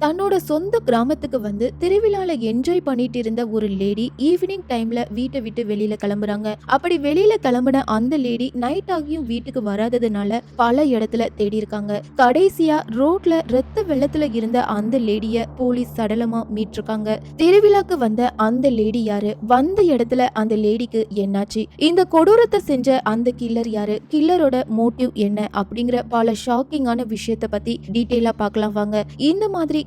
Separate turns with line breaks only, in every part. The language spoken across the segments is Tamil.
தன்னோட சொந்த கிராமத்துக்கு வந்து திருவிழால என்ஜாய் பண்ணிட்டு இருந்த ஒரு லேடி ஈவினிங் டைம்ல வீட்டை விட்டு வெளியில கிளம்புறாங்க. அப்படி வெளியில கிளம்புன அந்த லேடி நைட் ஆகியும் வீட்டுக்கு வராததுனால பல இடத்துல தேடி இருக்காங்க கடைசியா ரோட்ல ரத்த வெள்ளத்துல இருந்த அந்த லேடிய போலீஸ் சடலமா மீட்டிருக்காங்க திருவிழாக்கு வந்த அந்த லேடி யாரு? வந்த இடத்துல அந்த லேடிக்கு என்னாச்சு? இந்த கொடூரத்தை செஞ்ச அந்த கில்லர் யாரு? கில்லரோட மோட்டிவ் என்ன? அப்படிங்கிற பல ஷாக்கிங்கான விஷயத்த பத்தி டீட்டெயிலா பார்க்கலாம் வாங்க. இந்த மாதிரி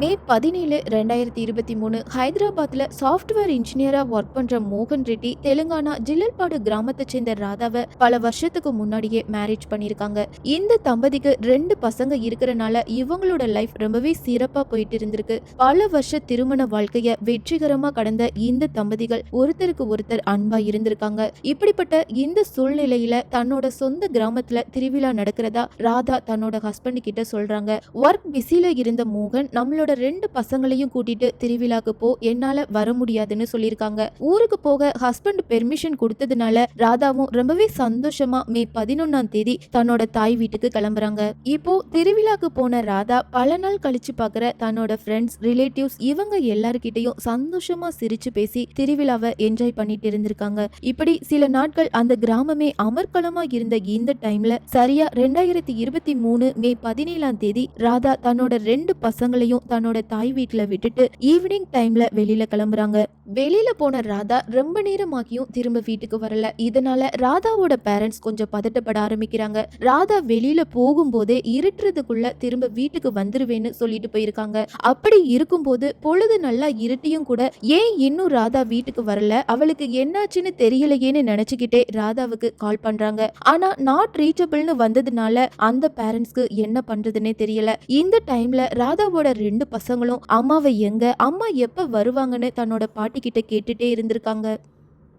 மே பதினேழு ரெண்டாயிரத்தி இருபத்தி மூணு ஹைதராபாத்தில் சாஃப்ட்வேர் இன்ஜினியராக ஒர்க் பண்ற மோகன் ரெட்டி தெலுங்கானா ஜில்லல்பாடு கிராமத்தை சேர்ந்த ராதாவை பல வருஷத்துக்கு முன்னாடியே மேரேஜ் பண்ணியிருக்காங்க. இந்த தம்பதிக்கு ரெண்டு பசங்க இருக்கிறனால இவங்களோட லைஃப் ரொம்பவே சிறப்பாக போயிட்டு இருந்திருக்கு. பல வருஷ திருமண வாழ்க்கைய வெற்றிகரமா கடந்த இந்த தம்பதிகள் ஒருத்தருக்கு ஒருத்தர் அன்பா இருந்திருக்காங்க. இப்படிப்பட்ட இந்த சூழ்நிலையில தன்னோட சொந்த கிராமத்துல திருவிழா நடக்கிறதா ராதா தன்னோட ஹஸ்பண்ட் கிட்ட சொல்றாங்க. ஒர்க் பிஸியில இருந்த மோகன் நம்மளோட ரெண்டு பசங்களையும் கூட்டிட்டு திருவிழாக்கு போ என்னால வர முடியாதுன்னு சொல்லியிருக்காங்க. ஊருக்கு போக ஹஸ்பண்ட் பெர்மிஷன் கொடுத்ததுனால ராதாவும் ரொம்பவே சந்தோஷமா மே பதினொன்னாம் தேதி தன்னோட தாய் வீட்டுக்கு கிளம்புறாங்க. இப்போ திருவிழாக்கு போன ராதா பல நாள் கழிச்சு பாக்குற தன்னோட ஃப்ரெண்ட்ஸ் ரிலேட்டிவ்ஸ் இவங்க எல்லார்கிட்டையும் சந்தோஷமா சிரிச்சு பேசி திருவிழாவை என்ஜாய் பண்ணிட்டு இருந்திருக்காங்க. இப்படி சில நாட்கள் அந்த கிராமமே அமர்க்களமா இருந்த இந்த டைம்ல சரியா ரெண்டாயிரத்தி இருபத்தி மூணு மே பதினேழாம் தேதி ராதா தன்னோட ரெண்டு பசங்களையும் தன்னோட தாய் வீட்டுல விட்டுட்டு ஈவினிங் டைம்ல வெளியில கிளம்புறாங்க. வெளியில போன ராதா ரொம்ப நேரமாகியும் திரும்ப வீட்டுக்கு வரல. இதனால ராதாவோட பேரண்ட்ஸ் கொஞ்சம் பதட்டப்பட ஆரம்பிக்கிறாங்க. ராதா வெளியில போகும்போதே இருட்டுறதுக்குள்ள திரும்ப வீட்டுக்கு வந்துருவேன்னு சொல்லிட்டு போயிருக்காங்க. அப்படி இருக்கும்போது பொழுது நல்லா இருட்டியும் கூட ஏன் இன்னும் ராதா வீட்டுக்கு வரல? அவளுக்கு என்னாச்சுன்னு தெரியலையேன்னு நினைச்சுக்கிட்டே ராதாவுக்கு கால் பண்றாங்க. ஆனா நாட் ரீச்சபிள்னு வந்ததுனால அந்த பேரண்ட்ஸ்க்கு என்ன பண்றதுன்னே தெரியல. இந்த டைம்ல ராதாவோட ரெண்டு பசங்களும் அம்மாவை எங்க? அம்மா எப்ப வருவாங்கன்னு தன்னோட பாட்டி கிட்ட கேட்டுட்டே இருந்திருக்காங்க.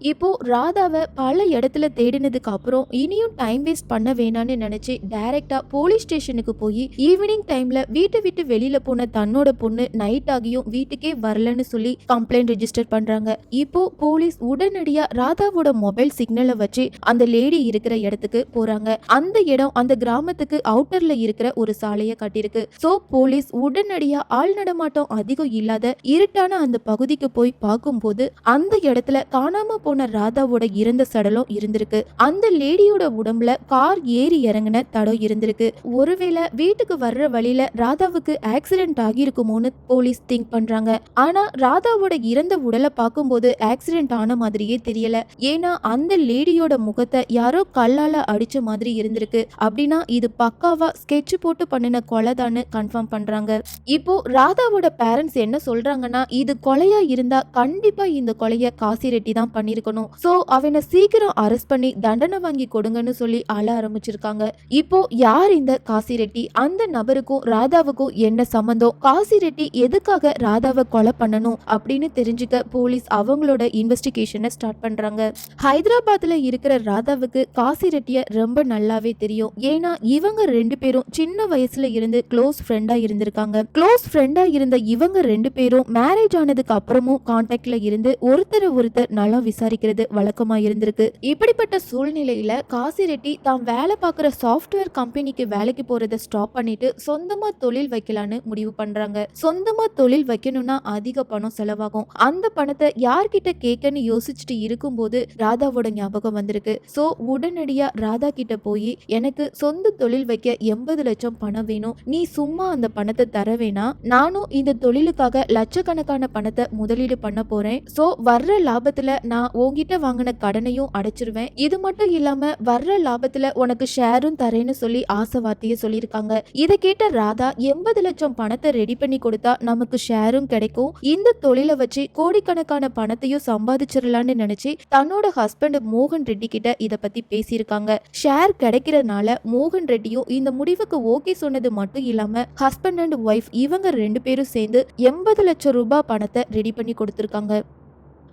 இப்போ ராதாவை பல இடத்துல தேடினதுக்கு அப்புறம் இனியும் டைம் வேஸ்ட் பண்ண வேணாம்னு நினைச்சு டைரக்டா போலீஸ் ஸ்டேஷனுக்கு போய் ஈவினிங் டைம்ல வீட்டை விட்டு வெளியில போன தன்னோட பொண்ணு நைட் ஆகியும் வீட்டுக்கே வரலன்னு சொல்லி கம்ப்ளைண்ட் ரெஜிஸ்டர் பண்றாங்க. இப்போ போலீஸ் உடனடியா ராதாவோட மொபைல் சிக்னலை வச்சு அந்த லேடி இருக்கிற இடத்துக்கு போறாங்க. அந்த இடம் அந்த கிராமத்துக்கு அவுட்டர்ல இருக்கிற ஒரு சாலையை கட்டியிருக்கு. சோ போலீஸ் உடனடியா ஆள் நடமாட்டம் அதிகம் இல்லாத இருட்டான அந்த பகுதிக்கு போய் பார்க்கும்போது அந்த இடத்துல காணாம போன ராதாவோட இறந்த சடலம் இருந்திருக்கு. அந்த லேடியோட உடம்புல கார் ஏறி இறங்கின தடம் இருந்திருக்கு. ஒருவேளை வீட்டுக்கு வர்ற வழியில ராதாவுக்கு ஆக்சிடென்ட் ஆகியிருக்குமோன்னு போலீஸ் திங்க் பண்றாங்க. ஆனா ராதாவோட இறந்த உடலை பார்க்கும்போது ஆக்சிடென்ட் ஆன மாதிரியே தெரியல. ஏன்னா அந்த லேடியோட முகத்தை யாரோ கல்லால அடிச்ச மாதிரி இருந்திருக்கு. அப்படின்னா இது பக்காவா ஸ்கெட்ச் போட்டு பண்ணின கொலைதான்னு கன்ஃபார்ம் பண்றாங்க. இப்போ ராதாவோட பேரண்ட்ஸ் என்ன சொல்றாங்கன்னா இது கொலையா இருந்தா கண்டிப்பா இந்த கொலைய காசி ரெட்டி தான் இருக்கணும். சோ அவனை சீக்கிரம் அரெஸ்ட் பண்ணி தண்டனை வாங்கி கொடுங்கன்னு சொல்லி அழ ஆரம்பிச்சிருக்காங்க. இப்போ யார் இந்த காசி ரெட்டி அந்த நபருக்கும் ராதாவுக்கும் என்ன சம்பந்தம்? காசி ரெட்டி எதுக்காக ராதாவை கொலை பண்ணணும் அப்படின்னு தெரிஞ்சுக்க போலீஸ் அவங்களோட இன்வெஸ்டிகேஷனை ஸ்டார்ட் பண்றாங்க. ஹைதராபாத்ல இருக்கிற ராதாவுக்கு காசி ரெட்டிய ரொம்ப நல்லாவே தெரியும். ஏன்னா இவங்க ரெண்டு பேரும் சின்ன வயசுல இருந்து க்ளோஸ் ஃப்ரெண்டா இருந்திருக்காங்க. க்ளோஸ் ஃப்ரெண்டா இருந்த இவங்க ரெண்டு பேரும் மேரேஜ் ஆனதுக்கு அப்புறமும் கான்டாக்ட்ல இருந்து ஒருத்தரை ஒருத்தர் நலம் விசாரிக்கிறது வழக்கமா இருந்திருக்கு. இப்படிப்பட்ட சூழ்நிலையில காசி ரெட்டி தான் வேலை பார்க்குற சாஃப்ட்வேர் கம்பெனிக்கு வேலைக்கு போறதை ஸ்டாப் பண்ணிட்டு சொந்தமா தொழில் வைக்கலான்னு முடிவு பண்றாங்க. சொந்தமா தொழில் வைக்கணும்னா அதிக பணம் செலவாகும். அந்த பணத்தை யார்கிட்ட கேட்கன்னு யோசிச்சுட்டு இருக்கும்போது ராதாவோட ஞாபகம் வந்திருக்கு. சோ உடனடியா ராதா கிட்ட போய் எனக்கு சொந்த தொழில் வைக்க எண்பது லட்சம் பணம் வேணும். நீ சும்மா அந்த பணத்தை தர வேணாம். நானும் இந்த தொழிலுக்காக லட்சக்கணக்கான பணத்தை முதலீடு பண்ண போறேன். சோ வர்ற லாபத்துல நான் உன்கிட்ட வாங்கின கடனையும் அடைச்சிருவேன். இது மட்டும் இல்லாம வர்ற லாபத்துல உனக்கு ஷேரும் தரேன்னு சொல்லி ஆசை வார்த்தையை சொல்லியிருக்காங்க. இதை கேட்ட ராதா எண்பது லட்சம் பணத்தை ரெடி பண்ணி கொடுத்தா நமக்கு ஷேரும் கிடைக்கும். இந்த தொழிலை வச்சு கோடிக்கணக்கான பணத்தையும் சம்பாதிச்சிடலான்னு நினைச்சு தன்னோட ஹஸ்பண்ட் மோகன் ரெட்டி கிட்ட இதை பத்தி பேசியிருக்காங்க. ஷேர் கிடைக்கிறதுனால மோகன் ரெட்டியும் இந்த முடிவுக்கு ஓகே சொன்னது மட்டும் இல்லாம ஹஸ்பண்ட் அண்ட் ஒய்ஃப் இவங்க ரெண்டு பேரும் சேர்ந்து எண்பது லட்சம் ரூபாய் பணத்தை ரெடி பண்ணி கொடுத்துருக்காங்க.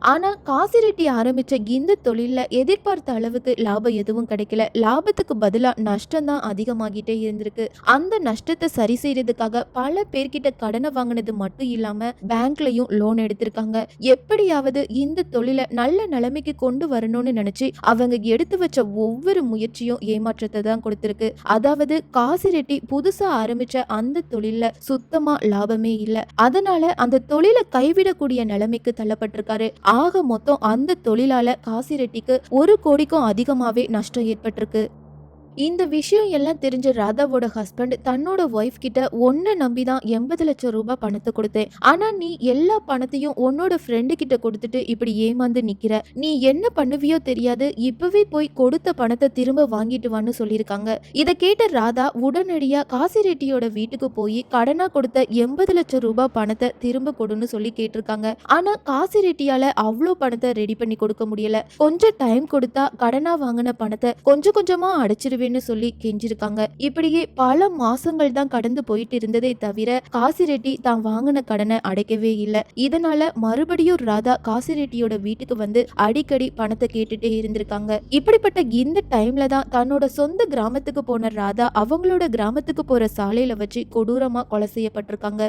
ஆனால் காசி ரெட்டி இந்த தொழிலில் எதிர்பார்த்த அளவுக்கு லாபம் எதுவும் கிடைக்கல. லாபத்துக்கு பதிலாக நஷ்டம் தான் அதிகமாகிட்டே இருந்திருக்கு. அந்த நஷ்டத்தை சரி செய்யறதுக்காக பல பேர்கிட்ட கடனை வாங்கினது மட்டும் இல்லாமல் பேங்க்லையும் லோன் எடுத்திருக்காங்க. எப்படியாவது இந்த தொழிலை நல்ல நிலைமைக்கு கொண்டு வரணும்னு நினச்சி அவங்க எடுத்து வச்ச ஒவ்வொரு முயற்சியும் ஏமாற்றத்தை தான் கொடுத்துருக்கு. அதாவது காசி ரெட்டி ஆரம்பித்த அந்த தொழிலில் சுத்தமாக லாபமே இல்லை. அதனால அந்த தொழிலை கைவிடக்கூடிய நிலைமைக்கு தள்ளப்பட்டிருக்காரு. ஆக மொத்தம் அந்த தொழிலாளர் காசிரெட்டிக்கு ஒரு கோடிக்கும் அதிகமாகவே நஷ்டம் ஏற்பட்டிருக்கு. இந்த விஷயம் எல்லாம் தெரிஞ்ச ராதாவோட ஹஸ்பண்ட் தன்னோட ஒய்ஃப் கிட்ட ஒன்ன நம்பி தான் எண்பது லட்சம் ரூபாய் பணத்தை கொடுத்தேன். ஆனா நீ எல்லா பணத்தையும் உன்னோட ஃப்ரெண்டு கிட்ட கொடுத்துட்டு இப்படி ஏமாந்து நிக்கிற. நீ என்ன பண்ணுவியோ தெரியாது. இப்பவே போய் கொடுத்த பணத்தை திரும்ப வாங்கிட்டு வான்னு சொல்லியிருக்காங்க. இதை கேட்ட ராதா உடனடியா காசி ரெட்டியோட வீட்டுக்கு போய் கடனா கொடுத்த எண்பது லட்சம் ரூபாய் பணத்தை திரும்ப கொடுன்னு சொல்லி கேட்டிருக்காங்க. ஆனா காசி ரெட்டியால அவ்வளோ பணத்தை ரெடி பண்ணி கொடுக்க முடியல. கொஞ்சம் டைம் கொடுத்தா கடனா வாங்கின பணத்தை கொஞ்சம் கொஞ்சமா அடைச்சிருவேன் அப்படின்னு சொல்லி கெஞ்சிருக்காங்க. இப்படியே பல மாசங்கள் தான் கடந்து போயிட்டு இருந்ததே தவிர காசி ரெட்டி தான் வாங்கின கடனை அடைக்கவே இல்லை. இதனால மறுபடியும் ராதா காசி ரெட்டியோட வீட்டுக்கு வந்து அடிக்கடி பணத்தை கேட்டுட்டே இருந்திருக்காங்க. இப்படிப்பட்ட இந்த டைம்ல தான் தன்னோட சொந்த கிராமத்துக்கு போன ராதா அவங்களோட கிராமத்துக்கு போற சாலையில வச்சு கொடூரமா கொலை செய்யப்பட்டிருக்காங்க.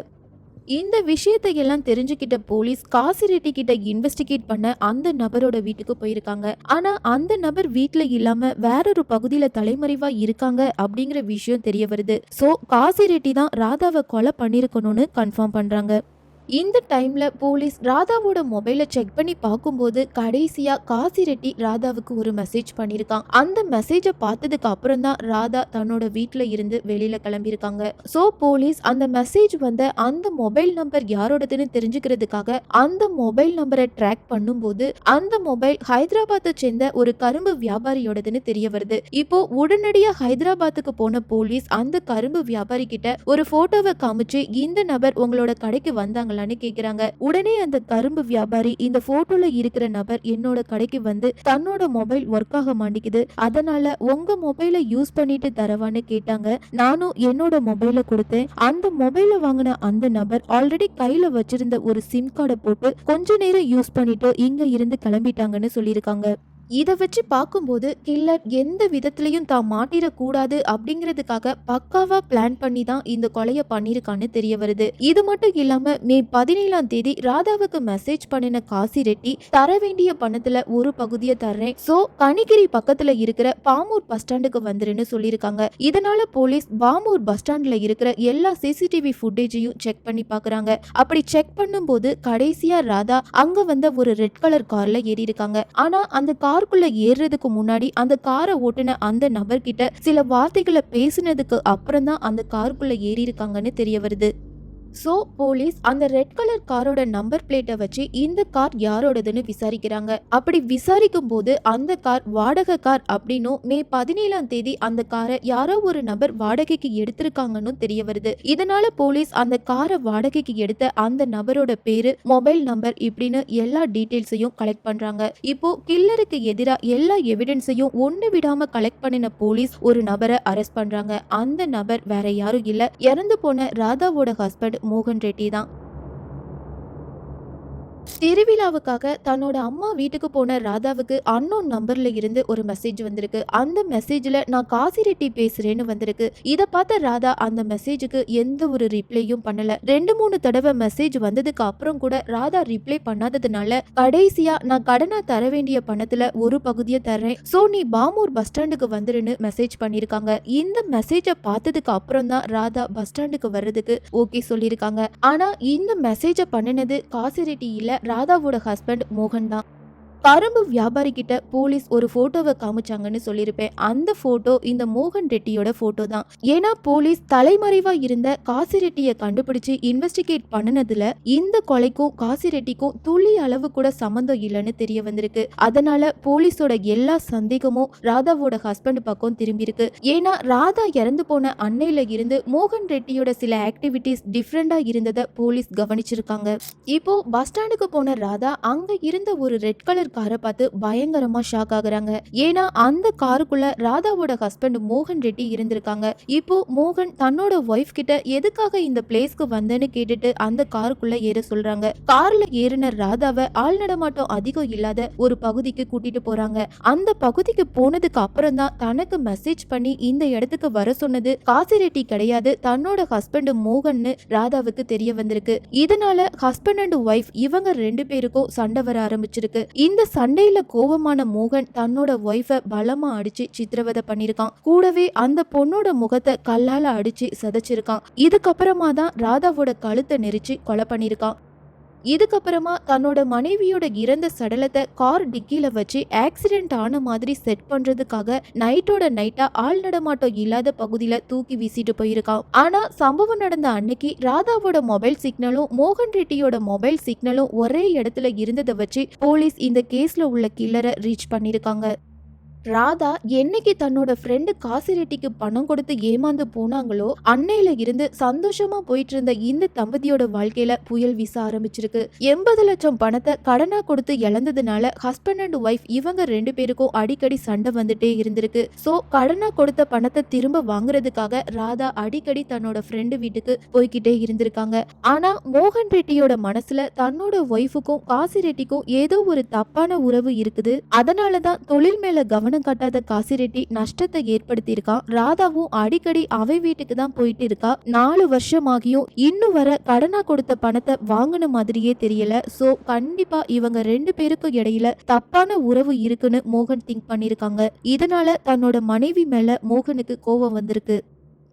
இந்த விஷயத்தை எல்லாம் தெரிஞ்சுக்கிட்ட போலீஸ் காசி ரெட்டி கிட்ட இன்வெஸ்டிகேட் பண்ண அந்த நபரோட வீட்டுக்கு போயிருக்காங்க. ஆனா அந்த நபர் வீட்டுல இல்லாம வேறொரு பகுதியில தலைமறைவா இருக்காங்க அப்படிங்கிற விஷயம் தெரிய வருது. சோ காசி ரெட்டி தான் ராதாவை கொலை பண்ணிருக்கணும்னு கன்ஃபார்ம் பண்றாங்க. இந்த டைமில் போலீஸ் ராதாவோட மொபைலை செக் பண்ணி பார்க்கும்போது கடைசியாக காசி ரெட்டி ராதாவுக்கு ஒரு மெசேஜ் பண்ணியிருக்கான். அந்த மெசேஜை பார்த்ததுக்கு அப்புறம் தான் ராதா தன்னோட வீட்டில் இருந்து வெளியில் கிளம்பியிருக்காங்க. ஸோ போலீஸ் அந்த மெசேஜ் வந்த அந்த மொபைல் நம்பர் யாரோடதுன்னு தெரிஞ்சுக்கிறதுக்காக அந்த மொபைல் நம்பரை ட்ராக் பண்ணும்போது அந்த மொபைல் ஹைதராபாத்தை சேர்ந்த ஒரு கரும்பு வியாபாரியோடதுன்னு தெரிய வருது. இப்போ உடனடியாக ஹைதராபாத்துக்கு போன போலீஸ் அந்த கரும்பு வியாபாரி கிட்ட ஒரு போட்டோவை காமிச்சு இந்த நபர் உங்களோட கடைக்கு வந்தாங்களான்னு கேக்குறாங்க. உடனே அந்த கரும்பு வியாபாரி இந்த போட்டோல இருக்கிற நபர் என்னோட கடைக்கு வந்து தன்னோட மொபைல் ஒர்க் ஆக மாட்டேங்குது அதனால உங்க மொபைலை யூஸ் பண்ணிட்டு தரவான்னு கேட்டாங்க. நானும் என்னோட மொபைல கொடுத்தேன். அந்த மொபைல வாங்கின அந்த நபர் ஆல்ரெடி கையில வச்சிருந்த ஒரு சிம் கார்டை போட்டு கொஞ்ச நேரம் யூஸ் பண்ணிட்டு இங்க இருந்து கிளம்பிட்டாங்கன்னு சொல்லியிருக்காங்க. இதை வச்சு பார்க்கும்போது கில்லர் எந்த விதத்துலையும் தான் மாட்டிடக்கூடாது அப்படிங்கிறதுக்காக பக்காவா பிளான் பண்ணி தான் இந்த கொலையை பண்ணியிருக்கான்னு தெரிய வருது. இது மட்டும் இல்லாம மே பதினேழாம் தேதி ராதாவுக்கு மெசேஜ் பண்ணின காசி ரெட்டி தர வேண்டிய பணத்துல ஒரு பகுதியை தர்றேன். சோ கனிகிரி பக்கத்துல இருக்கிற பாமூர் பஸ் ஸ்டாண்டுக்கு வந்துருன்னு சொல்லியிருக்காங்க இதனால போலீஸ் பாமூர் பஸ் ஸ்டாண்ட்ல இருக்கிற எல்லா சிசிடிவி ஃபுட்டேஜையும் செக் பண்ணி பாக்குறாங்க. அப்படி செக் பண்ணும்போது கடைசியா ராதா அங்க வந்த ஒரு ரெட் கலர் கார்ல ஏறி இருக்காங்க ஆனா அந்த காருக்குள்ள ஏறுறதுக்கு முன்னாடி அந்த காரை ஓட்டுன அந்த நபர்கிட்ட சில வார்த்தைகளை பேசினதுக்கு அப்புறம் தான் அந்த காருக்குள்ள ஏறி இருக்காங்கன்னு தெரிய வருது. ஸோ போலீஸ் அந்த ரெட் கலர் காரோட நம்பர் பிளேட்டை வச்சு இந்த கார் யாரோடதுன்னு விசாரிக்கிறாங்க. அப்படி விசாரிக்கும் போது அந்த கார் வாடகை கார் அப்படின்னும் மே பதினேழாம் தேதி அந்த காரை யாரோ ஒரு நபர் வாடகைக்கு எடுத்திருக்காங்கன்னு தெரிய வருது. இதனால போலீஸ் அந்த காரை வாடகைக்கு எடுத்த அந்த நபரோட பேரு மொபைல் நம்பர் இப்படின்னு எல்லா டீட்டெயில்ஸையும் கலெக்ட் பண்றாங்க. இப்போ கில்லருக்கு எதிராக எல்லா எவிடன்ஸையும் ஒன்று விடாம கலெக்ட் பண்ணின போலீஸ் ஒரு நபரை அரெஸ்ட் பண்றாங்க. அந்த நபர் வேற யாரும் இல்ல. இறந்து போன ராதாவோட ஹஸ்பண்ட் மோகன் ரெட்டி தான். திருவிழாவுக்காக தன்னோட அம்மா வீட்டுக்கு போன ராதாவுக்கு அன்னோன் நம்பர்ல இருந்து ஒரு மெசேஜ் வந்திருக்கு. அந்த மெசேஜ்ல நான் காசி ரெட்டி பேசுறேன்னு வந்திருக்கு. இதை பார்த்த ராதா அந்த மெசேஜுக்கு எந்த ஒரு ரிப்ளையும் பண்ணல. ரெண்டு மூணு தடவை மெசேஜ் வந்ததுக்கு அப்புறம் கூட ராதா ரிப்ளை பண்ணாததுனால கடைசியா நான் கடனா தர வேண்டிய பணத்துல ஒரு பகுதியை தர்றேன். சோ நீ பாமூர் பஸ் ஸ்டாண்டுக்கு வந்துருன்னு மெசேஜ் பண்ணிருக்காங்க. இந்த மெசேஜை பார்த்ததுக்கு அப்புறம் தான் ராதா பஸ் ஸ்டாண்டுக்கு வர்றதுக்கு ஓகே சொல்லியிருக்காங்க ஆனா இந்த மெசேஜை பண்ணினது காசி ரெட்டி இல்ல ராதாவோட ஹஸ்பண்ட் மோகன் தான். கரும்பு வியாபாரி கிட்ட போலீஸ் ஒரு போட்டோவை காமிச்சாங்கன்னு சொல்லியிருப்பேன். அந்த போட்டோ இந்த மோகன் ரெட்டியோட போட்டோ தான். ஏன்னா போலீஸ் தலைமறைவா இருந்த காசி ரெட்டியை கண்டுபிடிச்சு இன்வெஸ்டிகேட் பண்ணுனதுல இந்த கொலைக்கும் காசி ரெட்டிக்கும் துளி அளவு கூட சம்மந்தம் இல்லைன்னு தெரிய வந்திருக்கு. அதனால போலீஸோட எல்லா சந்தேகமும் ராதாவோட ஹஸ்பண்ட் பக்கம் திரும்பி இருக்கு ஏன்னா ராதா இறந்து போன அன்னையில இருந்து மோகன் ரெட்டியோட சில ஆக்டிவிட்டிஸ் டிஃப்ரெண்டா இருந்ததை போலீஸ் கவனிச்சிருக்காங்க. இப்போ பஸ் ஸ்டாண்டுக்கு போன ராதா அங்க இருந்த ஒரு ரெட் கலர் காரை பார்த்து பயங்கரமா ஷாக் ஆகுறாங்க. ஏன்னா அந்த காருக்குள்ள ராதாவோட ஹஸ்பண்ட் மோகன் ரெட்டி இருந்திருக்காங்க. இப்போ மோகன் தன்னோட ஒய்ஃப் கிட்ட எதுக்காக இந்த பிளேஸ்க்கு வந்தேன்னு கேட்டுட்டு அந்த காருக்குள்ள ஏற சொல்றாங்க. கார்ல ஏறின ராதாவை ஆள் நடமாட்டம் அதிகம் இல்லாத ஒரு பகுதிக்கு கூட்டிட்டு போறாங்க. அந்த பகுதிக்கு போனதுக்கு அப்புறம் தான் தனக்கு மெசேஜ் பண்ணி இந்த இடத்துக்கு வர சொன்னது காசி ரெட்டி கிடையாது. தன்னோட ஹஸ்பண்ட் மோகன்னு ராதாவுக்கு தெரிய வந்திருக்கு. இதனால ஹஸ்பண்ட் அண்ட் ஒய்ஃப் இவங்க ரெண்டு பேருக்கும் சண்டை வர ஆரம்பிச்சிருக்கு. இந்த சண்டையில கோபமான மோகன் தன்னோட ஒய்ஃபை பலமா அடிச்சு சித்திரவதை பண்ணிருக்கான். கூடவே அந்த பொண்ணோட முகத்தை கல்லால அடிச்சு சதைச்சிருக்கான். இதுக்கப்புறமா தான் ராதாவோட கழுத்தை நெரிச்சு கொலை பண்ணிருக்கான். இதுக்கப்புறமா தன்னோட மனைவியோட இறந்த சடலத்தை கார் டிக்கியில வச்சு ஆக்சிடென்ட் ஆன மாதிரி செட் பண்றதுக்காக நைட்டோட நைட்டா ஆள் நடமாட்டம் இல்லாத பகுதியில தூக்கி வீசிட்டு போயிருக்கான். ஆனா சம்பவம் நடந்த அன்னைக்கு ராதாவோட மொபைல் சிக்னலும் மோகன் ரெட்டியோட மொபைல் சிக்னலும் ஒரே இடத்துல இருந்ததை வச்சு போலீஸ் இந்த கேஸ்ல உள்ள கில்லரை ரீச் பண்ணிருக்காங்க ராதா என்னைக்கு தன்னோட ஃப்ரெண்டு காசிரெட்டிக்கு பணம் கொடுத்து ஏமாந்து போனாங்களோ அன்னையில இருந்து சந்தோஷமா போயிட்டு இருந்த இந்த தம்பதியோட வாழ்க்கையில புயல் வீச ஆரம்பிச்சிருக்கு. எண்பது லட்சம் பணத்தை கடனா கொடுத்து இழந்ததுனால ஹஸ்பண்ட் அண்ட் ஒய்ஃப் இவங்க ரெண்டு பேருக்கும் அடிக்கடி சண்டை வந்துட்டே இருந்திருக்கு. சோ கடனா கொடுத்த பணத்தை திரும்ப வாங்குறதுக்காக ராதா அடிக்கடி தன்னோட ஃப்ரெண்டு வீட்டுக்கு போய்கிட்டே இருந்திருக்காங்க. ஆனா மோகன் ரெட்டியோட மனசுல தன்னோட ஒய்ஃபுக்கும் காசி ரெட்டிக்கும் ஏதோ ஒரு தப்பான உறவு இருக்குது. அதனாலதான் தொழில் மேல கவனம் காட்டாத காசி ரெட்டி நஷ்டத்தை ஏற்படுத்தியிருக்கான் ராதாவும் அடிக்கடி அவை வீட்டுக்கு தான் போயிட்டு இருக்கா நாலு வருஷமாகியும் இன்னும் வர கடனா கொடுத்த பணத்தை வாங்கின மாதிரியே தெரியல. சோ கண்டிப்பா இவங்க ரெண்டு பேருக்கும் இடையில தப்பான உறவு இருக்குன்னு மோகன் திங்க் பண்ணிருக்காங்க இதனால தன்னோட மனைவி மேல மோகனுக்கு கோபம் வந்திருக்கு.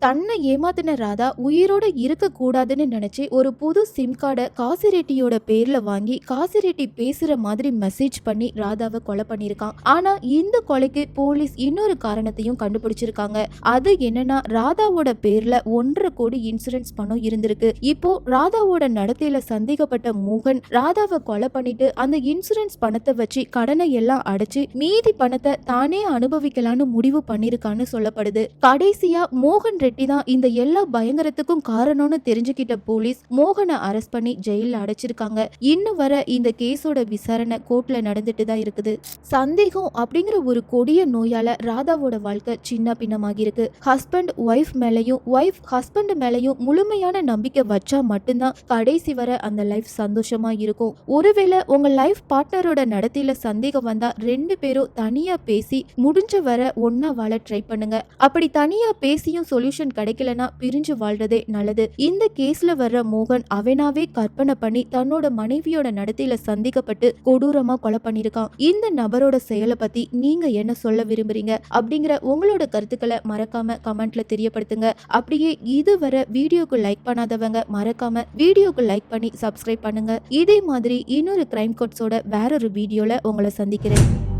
தன்னை ஏமாத்தின ராதா உயிரோட இருக்க கூடாதுன்னு நினைச்சு ஒரு புது சிம் கார்டை காசிரெட்டியோட பேர்ல வாங்கி காசிரெட்டி பேசுற மாதிரி மெசேஜ் பண்ணி ராதாவை கொலை பண்ணிருக்கான் ஆனா இந்த கொலைக்கு போலீஸ் இன்னொரு காரணத்தையும் கண்டுபிடிச்சிருக்காங்க. அது என்னன்னா ராதாவோட பேர்ல ஒன்றரை கோடி இன்சூரன்ஸ் பணம் இருந்திருக்கு. இப்போ ராதாவோட நடத்தையில சந்தேகப்பட்ட மோகன் ராதாவை கொலை பண்ணிட்டு அந்த இன்சூரன்ஸ் பணத்தை வச்சு கடனை எல்லாம் அடைச்சு மீதி பணத்தை தானே அனுபவிக்கலான்னு முடிவு பண்ணிருக்கான்னு சொல்லப்படுது. கடைசியா மோகன் ரெட்டி தான் இந்த எல்லா பயங்கரத்துக்கும் காரணம்னு தெரிஞ்சுக்கிட்ட போலீஸ் மோகனை அரெஸ்ட் பண்ணி ஜெயில அடைச்சிருக்காங்க. இன்னும் வர இந்த கேஸோட விசாரணை கோர்ட்ல நடந்துட்டு தான் இருக்குது. சந்தேகம் அப்படிங்கிற ஒரு கொடிய நோயால ராதாவோட வாழ்க்கை சின்ன பின்னமாகி இருக்கு ஹஸ்பண்ட் ஒய்ஃப் மேலையும் ஒய்ஃப் ஹஸ்பண்ட் மேலையும் முழுமையான நம்பிக்கை வச்சா மட்டும்தான் கடைசி வர அந்த லைஃப் சந்தோஷமா இருக்கும் ஒருவேளை உங்க லைஃப் பார்ட்னரோட நடத்தையில சந்தேகம் வந்தா ரெண்டு பேரும் தனியா பேசி முடிஞ்ச வர ஒன்னா வாழ ட்ரை பண்ணுங்க. அப்படி தனியா பேசியும் சொல்யூஷன் கிடைக்கலனா பிரிஞ்சு வாழ்றதே நல்லது. இந்த கேஸ்ல வர்ற மோகன் அவனாவே கற்பனை பண்ணி தன்னோட மனைவியோட நடத்தையில சந்திக்கப்பட்டு கொடூரமா கொலை பண்ணிருக்கான் இந்த நபரோட செயலை பத்தி நீங்க என்ன சொல்ல விரும்புறீங்க? அப்படிங்கிற உங்களோட கருத்துக்களை மறக்காம கமெண்ட்ல தெரியப்படுத்துங்க. அப்படியே இதுவரை வீடியோக்கு லைக் பண்ணாதவங்க மறக்காம வீடியோக்கு லைக் பண்ணி சப்ஸ்கிரைப் பண்ணுங்க. இதே மாதிரி இன்னொரு கிரைம் கோட்ஸோட வேறொரு வீடியோல உங்களை சந்திக்கிறேன்.